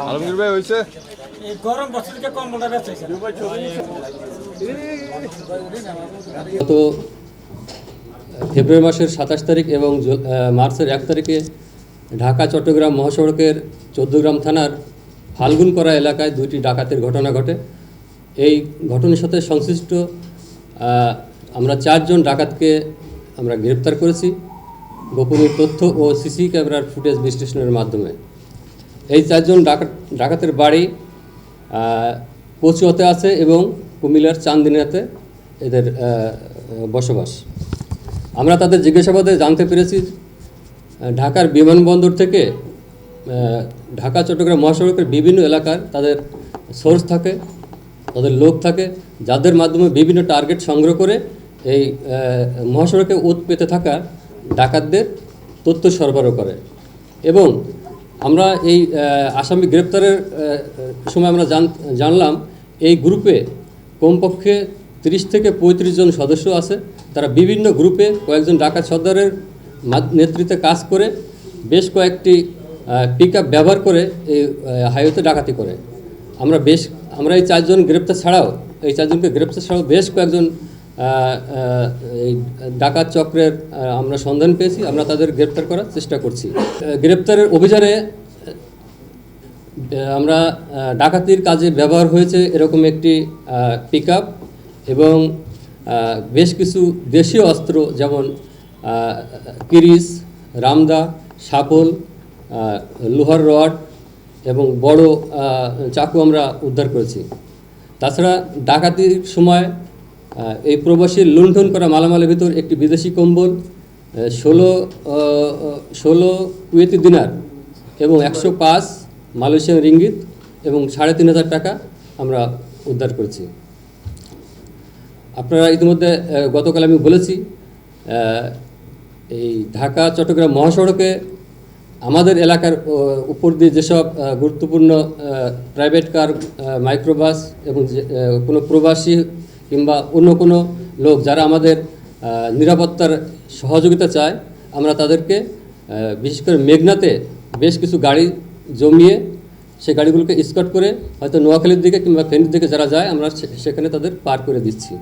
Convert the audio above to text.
আলমগীর ভাই হয়েছে গরম বছর কম্বলটা বেঁচেছে গত ফেব্রুয়ারি মাসের সাতাশ তারিখ এবং মার্চের এক তারিখে ঢাকা চট্টগ্রাম মহাসড়কের চৌদ্দগ্রাম থানার ফাল্গুনকরা এলাকায় দুইটি ডাকাতের ঘটনা ঘটে। এই ঘটনার সাথে সংশ্লিষ্ট আমরা চারজন ডাকাতকে আমরা গ্রেপ্তার করেছি। গোপনীয় তথ্য ও সিসি ক্যামেরার ফুটেজ বিশ্লেষণের মাধ্যমে। এই চারজন ডাকাত, ডাকাতের বাড়ি কচুয়াতে আছে এবং কুমিল্লার চান্দিনাতে এদের বসবাস। আমরা তাদের জিজ্ঞাসাবাদে জানতে পেরেছি, ঢাকার বিমানবন্দর থেকে ঢাকা, চট্টগ্রাম মহাসড়কের বিভিন্ন এলাকার তাদের সোর্স থাকে, তাদের লোক থাকে, যাদের মাধ্যমে বিভিন্ন টার্গেট সংগ্রহ করে এই মহাসড়কে উৎ পেতে থাকা ডাকাতদের তথ্য সরবরাহ করে। এবং আমরা এই আসামি গ্রেপ্তারের সময় আমরা জান- জানলাম, এই গ্রুপে কমপক্ষে তিরিশ থেকে পঁয়ত্রিশ জন সদস্য আছে। তারা বিভিন্ন গ্রুপে কয়েকজন ডাকাত সর্দারের নেতৃত্বে কাজ করে, বেশ কয়েকটি পিক ব্যবহার করে এই হাইওয়েতে ডাকাতি করে। আমরা বেশ, আমরা এই চারজন গ্রেপ্তার ছাড়াও, এই চারজনকে গ্রেপ্তার ছাড়াও বেশ কয়েকজন এই ডাকাত চক্রের আমরা সন্ধান পেয়েছি, আমরা তাদের গ্রেপ্তার করার চেষ্টা করছি। গ্রেপ্তারের অভিযানে আমরা ডাকাতির কাজে ব্যবহার হয়েছে এরকম একটি পিক এবং বেশ কিছু দেশীয় অস্ত্র যেমন কিরিস, রামদা, সাপল লোহার রড এবং বড় চাকু আমরা উদ্ধার করেছি। তাছাড়া ডাকাতির সময় এই প্রবাসীর লুণ্ঠন করা মালামালের ভিতর একটি বিদেশি কম্বল ষোলো ষোলো কুয়েতি দিনার এবং একশো পাঁচ মালয়েশিয়ান রিঙ্গিত এবং সাড়ে তিন হাজার টাকা আমরা উদ্ধার করেছি। আপনারা ইতিমধ্যে গতকাল আমি বলেছি এই ঢাকা, চট্টগ্রাম মহাসড়কে আমাদের এলাকার উপর দিয়ে যেসব গুরুত্বপূর্ণ প্রাইভেট কার মাইক্রোবাস এবং কোনো প্রবাসী কিংবা অন্য কোনো লোক যারা আমাদের নিরাপত্তার সহযোগিতা চায়, আমরা তাদেরকে বিশেষ করে মেঘনাতে বেশ কিছু গাড়ি জমিয়ে সেই গাড়িগুলোকে স্কট করে হয়তো নোয়াখালীর দিকে কিংবা ফেনীর দিকে যারা যায়, আমরা সে- সেখানে তাদের পার করে দিচ্ছি।